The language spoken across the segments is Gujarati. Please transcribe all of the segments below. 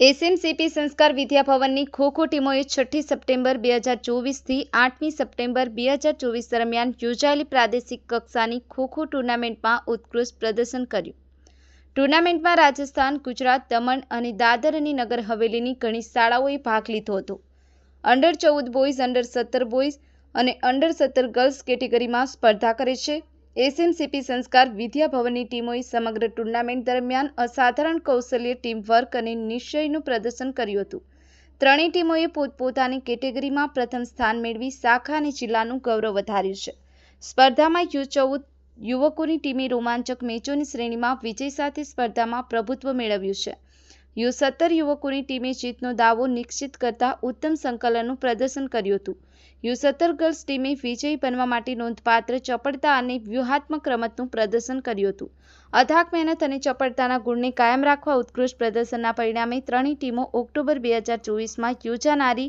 એસએમસીપી સંસ્કાર વિદ્યાભવનની ખો ટીમોએ છઠ્ઠી સપ્ટેમ્બર બે હજાર ચોવીસથી આઠમી સપ્ટેમ્બર બે હજાર ચોવીસ દરમિયાન યોજાયેલી પ્રાદેશિક કક્ષાની ખોખો ટુર્નામેન્ટમાં ઉત્કૃષ્ટ પ્રદર્શન કર્યું. ટુર્નામેન્ટમાં રાજસ્થાન, ગુજરાત, દમણ અને દાદર અને નગર હવેલીની ઘણી શાળાઓએ ભાગ લીધો હતો. અંડર ચૌદ બોયઝ, અંડર સત્તર બોયઝ અને અંડર સત્તર ગર્લ્સ કેટેગરીમાં સ્પર્ધા કરે છે. એસએમસીપી સંસ્કાર વિદ્યાભવનની ટીમોએ સમગ્ર ટુર્નામેન્ટ દરમિયાન અસાધારણ કૌશલ્ય, ટીમવર્ક અને નિશ્ચયનું પ્રદર્શન કર્યું હતું. ત્રણેય ટીમોએ પોતપોતાની કેટેગરીમાં પ્રથમ સ્થાન મેળવી શાખા અને જિલ્લાનું ગૌરવ વધાર્યું છે. સ્પર્ધામાં યુ ચૌદ યુવકોની ટીમે રોમાંચક મેચોની શ્રેણીમાં વિજય સાથે સ્પર્ધામાં પ્રભુત્વ મેળવ્યું છે. યુ સત્તર યુવકોની ટીમે જીતનો દાવો નિશ્ચિત કરતા ઉત્તમ સંકલનનું પ્રદર્શન કર્યું હતું. યુ સત્તર ગર્લ્સ ટીમે વિજયી બનવા માટે નોંધપાત્ર ચપળતા અને વ્યૂહાત્મક રમતનું પ્રદર્શન કર્યું હતું. અથાક મહેનત અને ચપળતાના ગુણને કાયમ રાખવા ઉત્કૃષ્ટ પ્રદર્શનના પરિણામે ત્રણેય ટીમો ઓક્ટોબર બે હજાર ચોવીસમાં યોજાનારી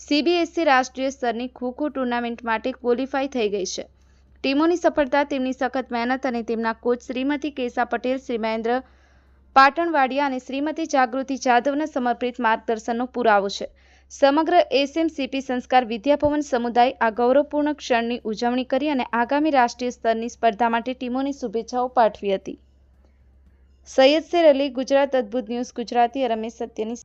સીબીએસસી રાષ્ટ્રીય સ્તરની ખોખો ટુર્નામેન્ટ માટે ક્વોલિફાય થઈ ગઈ છે. ટીમોની સફળતા, તેમની સખત મહેનત અને તેમના કોચ શ્રીમતી કેસા પટેલ, શ્રી મહેન્દ્ર પાટણવાડિયા અને શ્રીમતી જાગૃતિ જાદવના સમર્પિત માર્ગદર્શનનો પુરાવો છે. સમગ્ર એસએમસીપી સંસ્કાર વિદ્યાભવન સમુદાય આ ગૌરવપૂર્ણ ક્ષણની ઉજવણી કરી અને આગામી રાષ્ટ્રીય સ્તરની સ્પર્ધા માટે ટીમોની શુભેચ્છાઓ પાઠવી હતી. સૈયદ શેર અલી, ગુજરાત અદ્ભુત ન્યૂઝ, ગુજરાતી રમેશ સત્યની